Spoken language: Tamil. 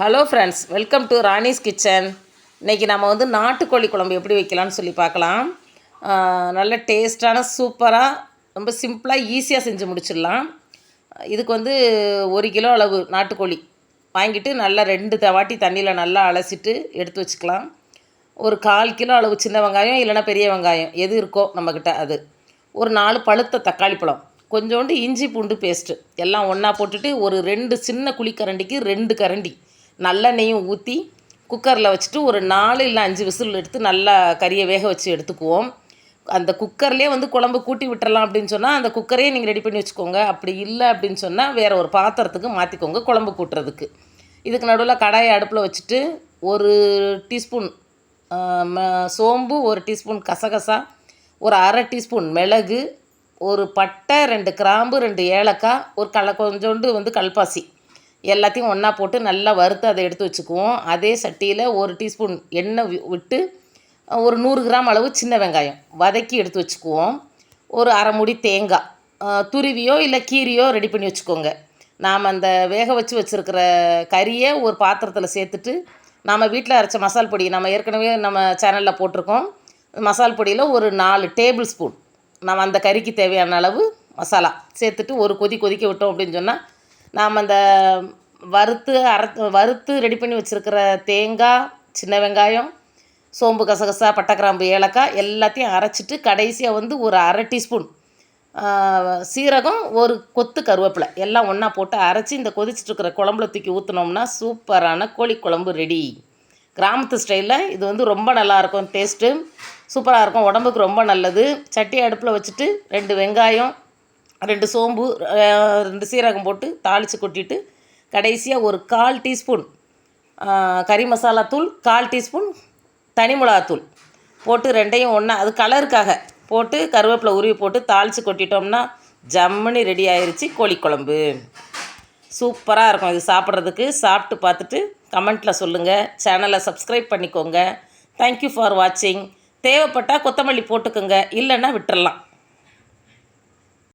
Hello friends welcome to Rani's kitchen இன்றைக்கி நம்ம வந்து நாட்டுக்கோழி குழம்பு எப்படி வைக்கலாம்னு சொல்லி பார்க்கலாம். நல்ல டேஸ்டான சூப்பராக ரொம்ப சிம்பிளாக ஈஸியாக செஞ்சு முடிச்சிடலாம். இதுக்கு வந்து ஒரு கிலோ அளவு நாட்டுக்கோழி வாங்கிட்டு நல்லா ரெண்டு தவாட்டி தண்ணியில் நல்லா அலசிட்டு எடுத்து வச்சுக்கலாம். ஒரு கால் கிலோ அளவு சின்ன வெங்காயம் இல்லைன்னா பெரிய வெங்காயம் எது இருக்கோ நம்மக்கிட்ட அது. ஒரு நாலு பழுத்த தக்காளி பழம் கொஞ்சோண்டு இஞ்சி பூண்டு பேஸ்ட்டு எல்லாம் ஒன்றா போட்டுட்டு ஒரு ரெண்டு சின்ன குழிக்கரண்டிக்கு ரெண்டு கரண்டி. நல்லெண்ணெயும் ஊற்றி குக்கரில் வச்சுட்டு ஒரு நாலு இல்லை அஞ்சு விசில் எடுத்து நல்லா கறியை வேக வச்சு எடுத்துக்குவோம். அந்த குக்கர்லேயே வந்து குழம்பு கூட்டி விட்டுறலாம் அப்படின்னு சொன்னால் அந்த குக்கரையே நீங்கள் ரெடி பண்ணி வச்சுக்கோங்க. அப்படி இல்லை அப்படின்னு சொன்னால் வேறு ஒரு பாத்திரத்துக்கு மாற்றிக்கோங்க குழம்பு கூட்டுறதுக்கு. இதுக்கு நடுவில் கடாயை அடுப்பில் வச்சுட்டு ஒரு டீஸ்பூன் சோம்பு ஒரு டீஸ்பூன் கசகசா ஒரு அரை டீஸ்பூன் மிளகு ஒரு பட்டை ரெண்டு கிராம்பு ரெண்டு ஏலக்காய் ஒரு கல கொஞ்சோண்டு வந்து கல்பாசி. எல்லாத்தையும் ஒன்றா போட்டு நல்லா வறுத்து அதை எடுத்து வச்சுக்குவோம். அதே சட்டியில் ஒரு டீஸ்பூன் எண்ணெய் வி- விட்டு ஒரு நூறு கிராம் அளவு சின்ன வெங்காயம் வதக்கி எடுத்து வச்சுக்குவோம். ஒரு அரை முடி தேங்காய் துருவியோ இல்லை கீரியோ ரெடி பண்ணி வச்சுக்கோங்க. நாம் அந்த வேக வச்சு வச்சுருக்கிற கறியை ஒரு பாத்திரத்தில் சேர்த்துட்டு நாம் வீட்டில் அரைச்ச மசால் பொடி நம்ம ஏற்கனவே நம்ம சேனலில் போட்டிருக்கோம். மசால் பொடியில் ஒரு நாலு டேபிள் ஸ்பூன் நம்ம அந்த கறிக்கு தேவையான அளவு மசாலா சேர்த்துட்டு ஒரு கொதி கொதிக்க விட்டோம் அப்படின்னு சொன்னால் நாம் அந்த வறுத்து அர வறுத்து ரெடி பண்ணி வச்சுருக்கிற தேங்காய் சின்ன வெங்காயம் சோம்பு கசகசா பட்டை கிராம்பு ஏலக்காய் எல்லாத்தையும் அரைச்சிட்டு கடைசியாக வந்து ஒரு அரை டீஸ்பூன் சீரகம் ஒரு கொத்து கருவேப்பிலை எல்லாம் ஒன்றா போட்டு அரைச்சி இந்த கொதிச்சிட்ருக்கிற குழம்புல தூக்கி ஊற்றினோம்னா சூப்பரான கோழி குழம்பு ரெடி கிராமத்து ஸ்டைலில் இது வந்து ரொம்ப நல்லாயிருக்கும் டேஸ்ட்டு சூப்பராக இருக்கும் உடம்புக்கு ரொம்ப நல்லது. சட்டி அடுப்பில் வச்சுட்டு ரெண்டு வெங்காயம் ரெண்டு சோம்பு ரெண்டு சீரகம் போட்டு தாளித்து கொட்டிட்டு கடைசியாக ஒரு கால் டீஸ்பூன் கறி மசாலா தூள் கால் டீஸ்பூன் தனி மிளகாத்தூள் போட்டு ரெண்டையும் ஒன்றா அது கலருக்காக போட்டு கருவேப்பிலை உருவி போட்டு தாளித்து கொட்டிட்டோம்னா ஜம்முன்னு ரெடி ஆயிடுச்சு கோழிக்குழம்பு. சூப்பராக இருக்கும் இது சாப்பிட்றதுக்கு. சாப்பிட்டு பார்த்துட்டு கமெண்ட்டில் சொல்லுங்கள் சேனலை சப்ஸ்கிரைப் பண்ணிக்கோங்க. தேங்க்யூ ஃபார் வாட்சிங் தேவைப்பட்டால் கொத்தமல்லி போட்டுக்கோங்க. இல்லைன்னா விட்டுறலாம்.